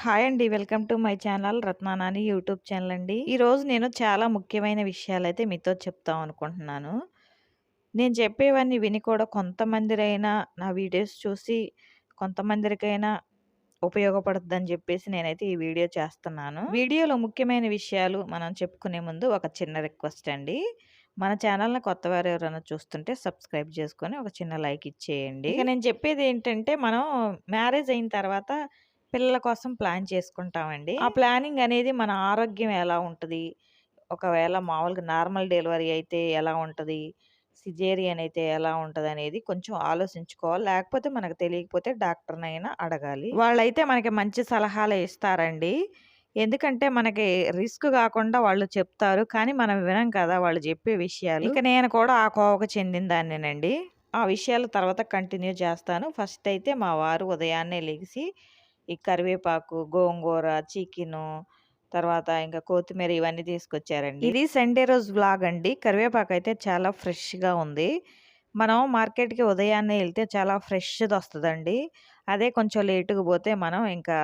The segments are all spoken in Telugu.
హాయ్ అండి. Welcome to my channel Ratnanani YouTube channel అండి. ఈరోజు నేను చాలా ముఖ్యమైన విషయాలైతే మీతో చెప్తాం అనుకుంటున్నాను. నేను చెప్పేవన్నీ విని కూడా కొంతమందిరైనా నా వీడియోస్ చూసి కొంతమందికైనా ఉపయోగపడుతుందని చెప్పేసి నేనైతే ఈ వీడియో చేస్తున్నాను. వీడియోలో ముఖ్యమైన విషయాలు మనం చెప్పుకునే ముందు ఒక చిన్న రిక్వెస్ట్ అండి. మన ఛానల్‌ని కొత్తవారు ఎవరైనా చూస్తుంటే సబ్స్క్రైబ్ చేసుకొని ఒక చిన్న లైక్ ఇచ్చేయండి. ఇక నేను చెప్పేది ఏంటంటే మనం మ్యారేజ్ అయిన తర్వాత పిల్లల కోసం ప్లాన్ చేసుకుంటామండి. ఆ ప్లానింగ్ అనేది మన ఆరోగ్యం ఎలా ఉంటది? ఒకవేళ మామూలుగా నార్మల్ డెలివరీ అయితే ఎలా ఉంటది? సిజేరియన్ అయితే ఎలా ఉంటదనేది కొంచెం ఆలోచించుకోవాలి. లేకపోతే మనకు తెలియకపోతే డాక్టర్‌నైనా అడగాలి. వాళ్ళైతే మనకి మంచి సలహాలే ఇస్తారండి. ఎందుకంటే మనకి రిస్క్ గాకుండా వాళ్ళు చెప్తారు. కానీ మనం వినం కదా! వాళ్ళు చెప్పే విషయాలు. ఇక నేను కూడా ఆ కోవకు చెందిన దాన్నేనండి. ఆ విషయాలు తర్వాత కంటిన్యూ చేస్తాను. ఫస్ట్ అయితే మా వారు ఉదయాన్నే లెగిసి ఈ కరివేపాకు, గోంగూర, చికెను తర్వాత ఇంకా కొత్తిమీర ఇవన్నీ తీసుకొచ్చారండి. ఇది సండే రోజు వ్లాగ్ అండి. కరివేపాకు అయితే చాలా ఫ్రెష్‌గా ఉంది. మనం మార్కెట్‌కి ఉదయాన్నే ఎళ్తే చాలా ఫ్రెష్‌దొస్తదండి. అదే కొంచెం లేట్‌గా పోతే మనం ఇంకా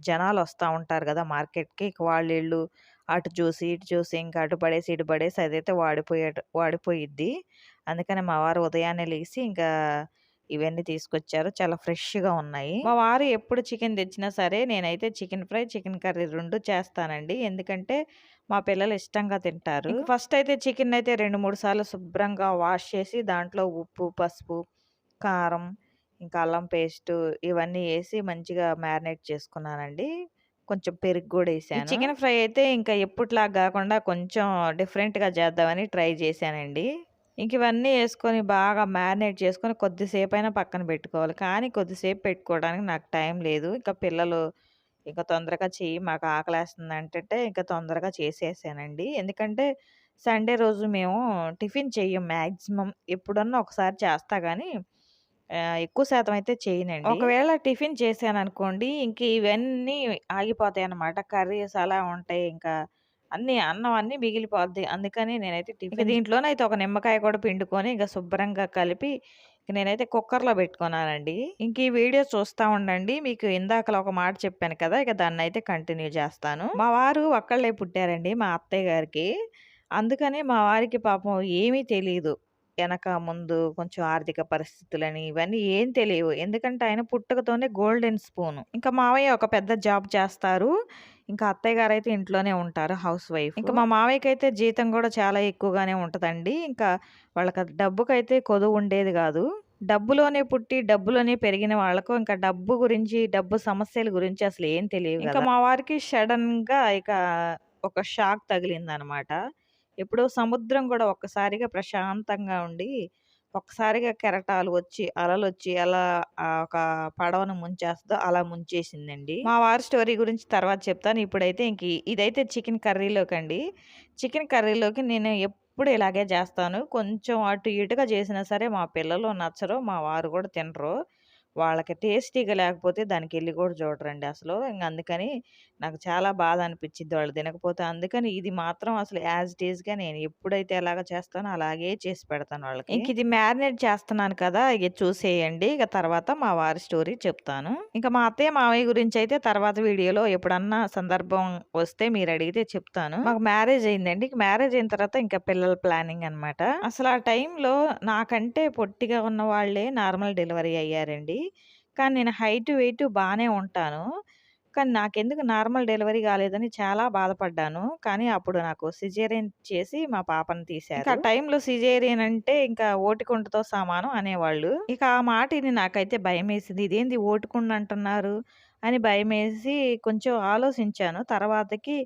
జనాలు వస్తా ఉంటారు గదా! మార్కెట్‌కి. ఇక వాళ్ళీళ్ళు అటు చూసి, ఇటు చూసి ఇంకా అటు పడేసి, ఇటు పడేసి అదైతే వాడిపోయేట వాడిపోయిద్ది. అందుకని మా వారు ఉదయాన్నే లెగిసి ఇంకా ఇవన్నీ తీసుకొచ్చారు. చాలా ఫ్రెష్‌గా ఉన్నాయి. మా వారు ఎప్పుడు చికెన్ తెచ్చినా సరే నేనైతే చికెన్ ఫ్రై, చికెన్ కర్రీ 2 చేస్తానండి. ఎందుకంటే మా పిల్లలు ఇష్టంగా తింటారు. ఫస్ట్ అయితే చికెన్ అయితే 2, 3 సార్లు శుభ్రంగా వాష్ చేసి దాంట్లో ఉప్పు, పసుపు, కారం, ఇంకా అల్లం పేస్టు ఇవన్నీ ఏసి మంచిగా మ్యారినేట్ చేసుకున్నానండి. కొంచెం పెరుగు గూడా ఈ ఏసాను. చికెన్ ఫ్రై అయితే ఇంకా ఎప్పటిలాగా గాకుండా కొంచెం డిఫరెంట్‌గా చేద్దామని ట్రై చేశానండి. ఇంక ఇవన్నీ వేసుకొని బాగా మ్యారినేట్ చేసుకొని కొద్దిసేపైనా పక్కన పెట్టుకోవాలి. కానీ కొద్దిసేపు పెట్టుకోవడానికి నాకు టైం లేదు. ఇంకా పిల్లలు ఇంకా తొందరగా చెయ్యి మాకు ఆకలేస్తుంది అంటే ఇంకా తొందరగా చేసేసానండి. ఎందుకంటే సండే రోజు మేము టిఫిన్ చెయ్యం మ్యాక్సిమం ఎప్పుడన్నా ఒకసారి చేస్తా కానీ ఎక్కువ శాతం అయితే చేయనండి. ఒకవేళ టిఫిన్ చేశాననుకోండి ఇంక ఇవన్నీ ఆగిపోతాయి అన్నమాట కర్రీస్ అలా ఉంటాయి. ఇంకా అన్నీ అన్నం అన్నీ మిగిలిపోద్ది. అందుకని నేనైతే టిఫిన్ దీంట్లోనైతే ఒక నిమ్మకాయ కూడా పిండుకొని ఇక శుభ్రంగా కలిపి ఇక నేనైతే కుక్కర్‌లో పెట్టుకున్నానండి. ఇంక ఈ వీడియో చూస్తా ఉండండి. మీకు ఇందాకల ఒక మాట చెప్పాను కదా! ఇక దాన్నైతే కంటిన్యూ చేస్తాను. మా వారు ఒక్కళ్ళే పుట్టారండి మా అత్తయ్య గారికి. అందుకని మా వారికి పాపం ఏమీ తెలీదు. ఎనక ముందు కొంచెం ఆర్థిక పరిస్థితులని ఇవన్నీ ఏం తెలియవు. ఎందుకంటే ఆయన పుట్టుకతోనే గోల్డెన్ స్పూను. ఇంకా మావయ్య ఒక పెద్ద జాబ్ చేస్తారు. ఇంకా అత్తయ్య గారైతే ఇంట్లోనే ఉంటారు హౌస్ వైఫ్. ఇంకా మా మావయ్యకైతే జీతం గూడా చాలా ఎక్కువగానే ఉంటదండి. ఇంకా వాళ్ళకి డబ్బుకైతే కొదువు ఉండేది గాదు. డబ్బులోనే పుట్టి, డబ్బులోనే పెరిగిన వాళ్ళకు ఇంకా డబ్బు గురించి, డబ్బు సమస్యల గురించి అసలు ఏం తెలియవు ఇంకా! మా వారికి సడెన్‌గా ఇక ఒక షాక్ తగిలిందనమాట. ఎప్పుడో సముద్రం గూడా ఒక్కసారిగా ప్రశాంతంగా ఉండి, ఒక్కసారిగా కెరటాలు వచ్చి, అలలొచ్చి అలా ఒక పడవను ముంచేస్తుందో అలా ముంచేసిందండి. మా వారి స్టోరీ గురించి తర్వాత చెప్తాను. ఇప్పుడైతే ఇంక ఇదైతే చికెన్ కర్రీలోకి అండి చికెన్ కర్రీలోకి నేను ఎప్పుడు ఇలాగే చేస్తాను. కొంచెం అటు ఇటుగా చేసినా సరే మా పిల్లలు నచ్చరు. మా వారు కూడా తినరు. వాళ్ళకి టేస్టీగా లేకపోతే దానికి వెళ్ళి కూడా చూడరండి అసలు. ఇంక అందుకని నాకు చాలా బాధ అనిపించింది వాళ్ళు తినకపోతే. అందుకని ఇది మాత్రం అసలు యాజ్ ఇట్ ఈజ్‌గా నేను ఎప్పుడైతే ఎలాగ చేస్తానో అలాగే చేసి పెడతాను వాళ్ళకి. ఇంక ఇది మ్యారినేట్ చేస్తున్నాను కదా! ఇక చూసేయండి. ఇక తర్వాత మా వారి స్టోరీ చెప్తాను. ఇంకా మా అత్తయ్య, మావయ్య గురించయితే తర్వాత వీడియోలో ఎప్పుడన్నా సందర్భం వస్తే మీరు అడిగితే చెప్తాను. మాకు మ్యారేజ్ అయిందండి. మ్యారేజ్ అయిన తర్వాత ఇంకా పిల్లల ప్లానింగ్ అనమాట. అసలు ఆ టైంలో నాకంటే పొట్టిగా ఉన్న వాళ్ళే నార్మల్ డెలివరీ అయ్యారండి. కానీ నేను హైట్, వెయిట్ బానే ఉంటాను. కానీ నాకెందుకు నార్మల్ డెలివరీ కాలేదని చాలా బాధపడ్డాను. కానీ అప్పుడు నాకు సిజేరియన్ చేసి మా పాపని తీశారు. ఆ టైంలో సిజేరియన్ అంటే ఇంకా ఓటికుండతో సమానం అనేవాళ్ళు. ఇక ఆ మాట ఇని నాకైతే భయమేసింది. ఇదేంది ఓటికుండ అంటున్నారు అని భయమేసి కొంచెం ఆలోచించాను. తర్వాతకి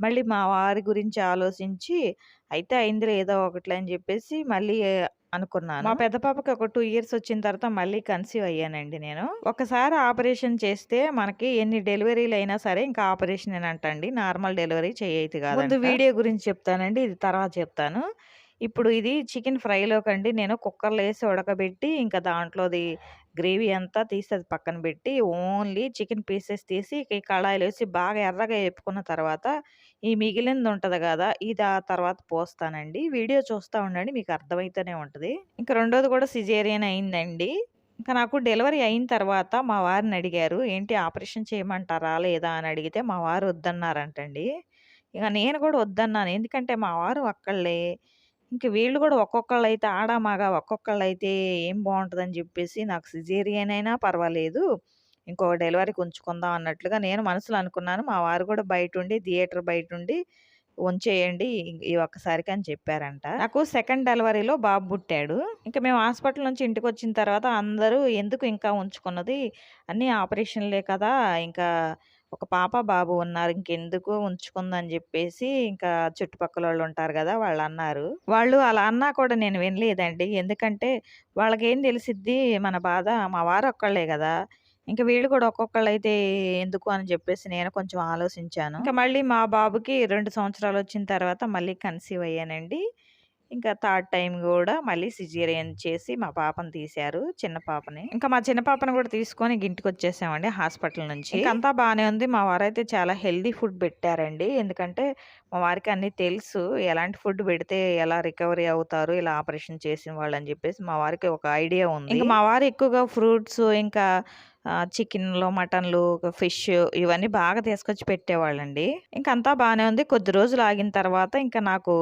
మళ్ళీ మా వారి గురించి ఆలోచించి అయితే అయిందిలే ఏదో ఒకటిలే అని చెప్పేసి మళ్ళీ అనుకున్నాను. మా పెద్ద పాపకి ఒక 2 ఇయర్స్ వచ్చిన తర్వాత మళ్ళీ కన్సీవ్ అయ్యానండి నేను. ఒకసారి ఆపరేషన్ చేస్తే మనకి ఎన్ని డెలివరీలయినా సరే ఇంకా ఆపరేషనేనంటండి. నార్మల్ డెలివరీ చేయైతే ముందు కాదంట. వీడియో గురించి చెప్తానండి. ఇది తర్వాత చెప్తాను. ఇప్పుడు ఇది చికెన్ ఫ్రైలోకండి నేను కుక్కర్‌లో ఏసి ఉడకబెట్టి ఇంకా దాంట్లోది గ్రేవీ అంతా తీసి అది పక్కన పెట్టి ఓన్లీ చికెన్ పీసెస్ తీసి కళాయిలో ఏసి బాగా ఎర్రగా ఏపుకున్న తర్వాత ఈ మిగిలింది ఉంటుంది కదా ఇది ఆ తర్వాత పోస్తానండి. వీడియో చూస్తా ఉండండి మీకు అర్థమైతేనే ఉంటుంది ఇంక రెండోది కూడా సిజేరియన్ అయిందండి. ఇంకా నాకు డెలివరీ అయిన తర్వాత మా వారిని అడిగారు. "ఏంటి ఆపరేషన్ చేయమంటారా? లేదా?" అని అడిగితే మా వారు వద్దన్నారంటండి. ఇక నేను కూడా వద్దన్నాను. ఎందుకంటే మా వారు ఒక్కళ్ళే. ఇంక వీళ్ళు కూడా ఒక్కొక్కళ్ళైతే ఆడ, మగ అయితే ఏం బాగుంటుందని చెప్పేసి నాకు సిజేరియన్ అయినా పర్వాలేదు. ఇంకో డెలివరీకి ఉంచుకుందాం అన్నట్లుగా నేను మనసులో అనుకున్నాను. మా వారు కూడా బయట ఉండి థియేటర్ బయట ఉండి ఉంచేయండి ఈ ఒక్కసారికి అని చెప్పారంట. నాకు సెకండ్ డెలివరీలో బాబు పుట్టాడు. ఇంకా మేము హాస్పిటల్ నుంచి ఇంటికొచ్చిన తర్వాత అందరూ ఎందుకు ఇంకా ఉంచుకున్నది అన్నీ ఆపరేషన్‌లే కదా! ఇంకా ఒక పాప, బాబు ఉన్నారు. ఇంకెందుకు ఉంచుకుందని చెప్పేసి ఇంకా చుట్టుపక్కల వాళ్ళు ఉంటారు గదా! వాళ్ళన్నారు. వాళ్ళు అలా అన్నా కూడా నేను వినలేదండి. ఎందుకంటే వాళ్ళకేం తెలిసిద్ది మన బాధ. మా వారు ఒక్కళ్ళే కదా ఇంక వీళ్ళు కూడా ఒక్కొక్కళ్ళైతే ఎందుకు అని జెప్పేసి నేను కొంచెం ఆలోచించాను. ఇంక మళ్ళీ మా బాబుకి 2 సంవత్సరాలొచ్చిన తర్వాత మళ్ళీ కన్సీవ్ అయ్యానండి. ఇంకా థర్డ్ టైమ్ గూడా మళ్ళీ సిజేరియన్ చేసి మా పాపని తీశారు. చిన్న పాపని. ఇంకా మా చిన్న పాపని కూడా తీసుకొని ఇంక ఇంటికొచ్చేసామండి హాస్పిటల్ నుంచి. అంతా బానే ఉంది. మా వారైతే చాలా హెల్తీ ఫుడ్ పెట్టారండి. ఎందుకంటే మా వారికి అన్నీ తెలుసు. ఎలాంటి ఫుడ్ పెడితే ఎలా రికవరీ అవుతారు ఇలా ఆపరేషన్ చేసిన వాళ్ళని జెప్పేసి మా వారికి ఒక ఐడియా ఉంది. ఇంక మా వారు ఎక్కువగా ఫ్రూట్స్ ఇంకా చికెన్‌లు, మటన్‌లు, ఫిష్ ఇవన్నీ బాగా తీసుకొచ్చి పెట్టేవాళ్ళండి. ఇంక అంతా బాగానే ఉంది. కొద్ది రోజులు ఆగిన తర్వాత ఇంకా నాకు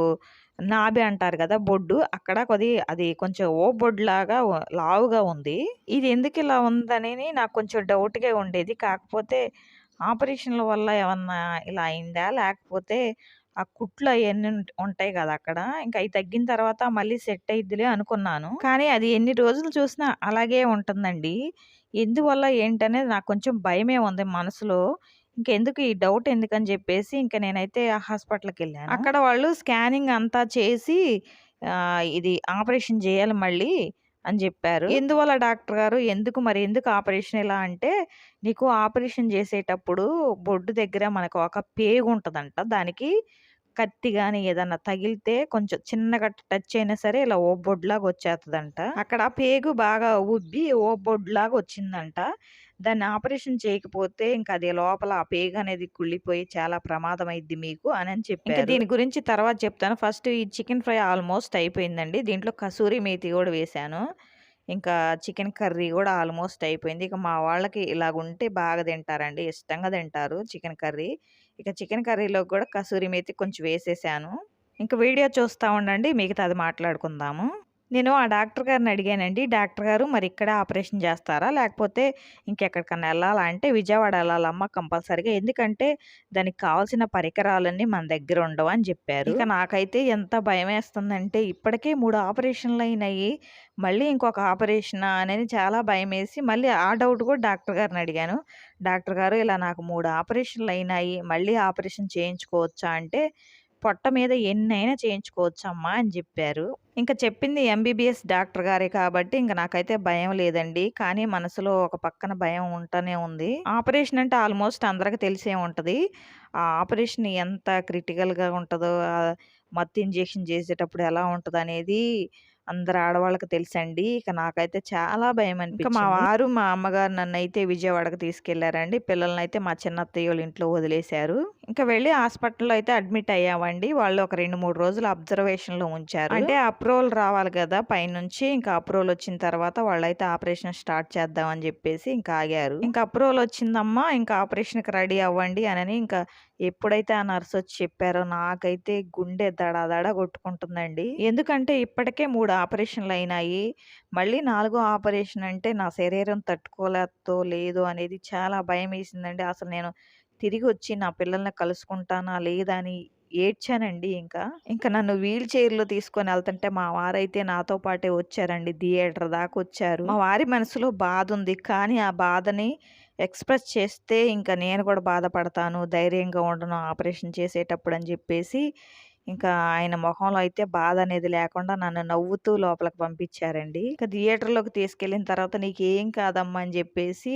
నాభి అంటారు కదా బొడ్డు అక్కడ కొద్ది అది కొంచెం ఓ బొడ్లాగా లావుగా ఉంది. ఇది ఎందుకు ఇలా ఉందని నాకు కొంచెం డౌట్‌గా ఉండేది. కాకపోతే ఆపరేషన్‌ల వల్ల ఏమన్నా ఇలా అయిందా? లేకపోతే ఆ కుట్లు అవన్నీ ఉంటాయి కదా అక్కడ. ఇంకా అవి తగ్గిన తర్వాత మళ్ళీ సెట్ అయిద్దిలే అనుకున్నాను. కానీ అది ఎన్ని రోజులు చూసినా అలాగే ఉంటుందండి. ఎందువల్ల ఏంటనేది నాకు కొంచెం భయమే ఉంది మనసులో. ఇంకెందుకు ఈ డౌట్ ఎందుకని జెప్పేసి ఇంక నేనైతే హాస్పిటల్‌కెళ్ళాను. అక్కడ వాళ్ళు స్కానింగ్ అంతా చేసి ఇది ఆపరేషన్ జేయాలి మళ్ళీ అని జెప్పారు. ఎందువల్ల డాక్టర్ గారు? ఎందుకు మరి ఎందుకు ఆపరేషన్ ఇలా అంటే, నీకు ఆపరేషన్ జేసేటప్పుడు బొడ్డు దగ్గర మనకు ఒక పేగుంటదంట. దానికి కత్తి గాని ఏదన్నా తగిలితే కొంచెం చిన్నగా టచ్ అయినా సరే ఇలా ఓ బొడ్డులాగా వచ్చేత్తదంట. అక్కడ పేగు బాగా ఉబ్బి ఓ బొడ్డులాగా వచ్చిందంట. దాన్ని ఆపరేషన్ చేయకపోతే ఇంక అది లోపల ఆ పేగు అనేది కుళ్ళిపోయి చాలా ప్రమాదం అయిద్ది మీకు అనని చెప్పారు. ఇంక దీని గురించి తర్వాత చెప్తాను. ఫస్ట్ ఈ చికెన్ ఫ్రై ఆల్మోస్ట్ అయిపోయిందండి. దీంట్లో కసూరి మేతి గూడా వేశాను. ఇంకా చికెన్ కర్రీ గూడా ఆల్మోస్ట్ అయిపోయింది. ఇక మా వాళ్ళకి ఇలాగుంటే బాగా తింటారండి. ఇష్టంగా తింటారు చికెన్ కర్రీ. ఇక చికెన్ కర్రీలో కూడా కసూరి మేతి కొంచెం వేసేసాను ఇంక వీడియో చూస్తూ ఉండండి. మిగతాది మాట్లాడుకుందాము. నేను ఆ డాక్టర్ గారిని అడిగానండి. డాక్టర్ గారు మరి ఇక్కడే ఆపరేషన్ జేస్తారా? లేకపోతే ఇంకెక్కడికన్నా ఎళ్ళాలా? అంటే విజయవాడ ఎళ్ళాలమ్మా కంపల్సరీగా. ఎందుకంటే దానికి కావాల్సిన పరికరాలన్నీ మన దగ్గర ఉండవు అని జెప్పారు. ఇక నాకైతే ఎంత భయమేస్తుందంటే ఇప్పటికే 3 ఆపరేషన్‌లయినాయి. మళ్ళీ ఇంకొక ఆపరేషనా అనని చాలా భయమేసి మళ్ళీ ఆ డౌట్ కూడా డాక్టర్ గారిని అడిగాను. డాక్టర్ గారు ఇలా నాకు 3 ఆపరేషన్‌లయినాయి. మళ్ళీ ఆపరేషన్ చేయించుకోవచ్చా? అంటే పొట్ట మీద ఎన్నైనా చేయించుకోవచ్చమ్మా అని చెప్పారు ఇంకా చెప్పింది ఎంబీబీఎస్ డాక్టర్ గారే కాబట్టి ఇంక నాకైతే భయం లేదండి. కానీ మనసులో ఒక పక్కన భయం ఉంటూనే ఉంది. ఆపరేషన్ అంటే ఆల్మోస్ట్ అందరికి తెలిసే ఉంటుంది ఆ ఆపరేషన్ ఎంత క్రిటికల్‌గా ఉంటుందో మత్తు ఇంజెక్షన్ చేసేటప్పుడు ఎలా ఉంటదనేది అందరు ఆడవాళ్ళకి తెలుసండి. ఇక నాకైతే చాలా భయమనిపించింది. ఇంక మా వారు, మా అమ్మగారు నన్నైతే విజయవాడకి తీసుకెళ్ళారండి. పిల్లలనైతే మా చిన్నత్తయ్యోళ్ళ ఇంట్లో వదిలేశారు. ఇంక వెళ్ళి హాస్పిటల్‌లో అయితే అడ్మిట్ అయ్యామండి. వాళ్ళు ఒక 2, 3 రోజులు అబ్జర్వేషన్‌లో ఉంచారు. అంటే అప్రూవల్ రావాలి గదా! పైనుంచి. ఇంకా అప్రూవల్ వచ్చిన తర్వాత వాళ్ళైతే ఆపరేషన్ స్టార్ట్ చేద్దాం అని జెప్పేసి ఇంక ఆగారు. ఇంక అప్రూవల్ వచ్చిందమ్మా ఇంకా ఆపరేషన్‌కి రెడీ అవ్వండి అనని ఇంకా ఎప్పుడైతే ఆ నర్స్ వచ్చి చెప్పారో నాకైతే గుండె దడ దడ కొట్టుకుంటుందండి. ఎందుకంటే ఇప్పటికే ఆపరేషన్లు అయినాయి మళ్ళీ నాలుగో ఆపరేషన్ అంటే నా శరీరం తట్టుకోలేదో లేదో అనేది చాలా భయమేసిందండి. అసలు నేను తిరిగి వచ్చి నా పిల్లల్ని కలుసుకుంటానా లేదా అని ఏడ్చానండి ఇంకా. ఇంకా నన్ను వీల్ చైర్‌లో తీసుకొని వెళ్తుంటే మా వారైతే నాతో పాటే వచ్చారండి. థియేటర్ దాకా వచ్చారు మా వారి మనసులో బాధ ఉంది కానీ ఆ బాధని ఎక్స్‌ప్రెస్ చేస్తే ఇంకా నేను కూడా బాధపడతాను. ధైర్యంగా ఉండను ఆపరేషన్ చేసేటప్పుడు అని చెప్పేసి ఇంకా ఆయన మొహంలో అయితే బాధ అనేది లేకుండా నన్ను నవ్వుతూ లోపలికి పంపించారండి. ఇంకా థియేటర్‌లోకి తీసుకెళ్ళిన తర్వాత నీకేం కాదమ్మా అని చెప్పేసి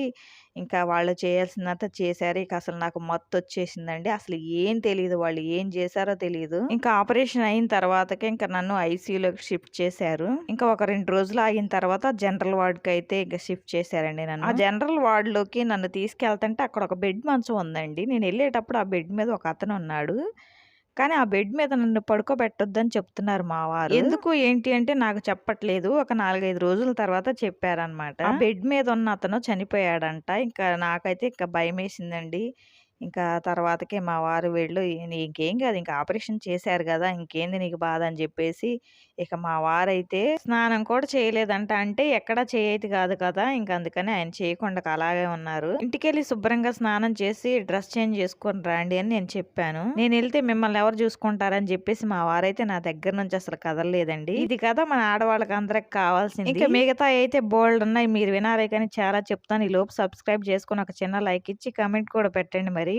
ఇంకా వాళ్ళు చేయాల్సిందంతా చేశారు. ఇక అసలు నాకు మత్తొచ్చేసిందండి. అసలు ఏం తెలియదు వాళ్ళు ఏం చేశారో తెలియదు ఇంకా ఆపరేషన్ అయిన తర్వాతకే ఇంకా నన్ను ఐసీయూలోకి షిఫ్ట్ చేశారు. ఇంకా ఒక రెండు రోజులు ఆగిన తర్వాత జనరల్ వార్డ్కి అయితే ఇంకా షిఫ్ట్ చేశారండి నన్ను. ఆ జనరల్ వార్డ్‌లోకి నన్ను తీసుకెళ్తుంటే అక్కడ ఒక బెడ్ మంచం ఉందండి. నేను వెళ్ళేటప్పుడు ఆ బెడ్ మీద ఒక అతను ఉన్నాడు కానీ ఆ బెడ్ మీద నన్ను పడుకోబెట్టొద్దని చెప్తున్నారు మా వారు. ఎందుకు ఏంటి అంటే నాకు చెప్పట్లేదు. ఒక 4, 5 రోజుల తర్వాత చెప్పారనమాట. ఆ బెడ్ మీద ఉన్న అతను చనిపోయాడంట. ఇంకా నాకైతే ఇంకా భయమేసిందండి. ఇంకా తర్వాతకే మా వారు వెళ్ళు "నీకేం కాదు ఇంక ఆపరేషన్ చేశారు గదా! ఇంకేంది నీకు బాధ" అని జెప్పేసి ఇక మా వారైతే స్నానం కూడా చేయలేదంట. అంటే ఎక్కడా చేయైతే కాదు కదా! ఇంక అందుకని ఆయన చేయకుండా అలాగే ఉన్నారు. ఇంటికెళ్ళి శుభ్రంగా స్నానం చేసి డ్రెస్ చేంజ్ చేసుకొని రండి అని నేను చెప్పాను. నేను వెళ్తే మిమ్మల్ని ఎవరు చూసుకుంటారని చెప్పేసి మా వారైతే నా దగ్గర నుంచి అసలు కదలలేదండి. ఇది కదా మన ఆడవాళ్ళకి అందరికి కావాల్సింది. ఇంకా మిగతా అయితే బోల్డ్ ఉన్నాయి మీరు వినారే కానీ చాలా చెప్తాను. ఈ లోపు సబ్స్క్రైబ్ చేసుకుని ఒక చిన్న లైక్ ఇచ్చి కమెంట్ కూడా పెట్టండి మరి.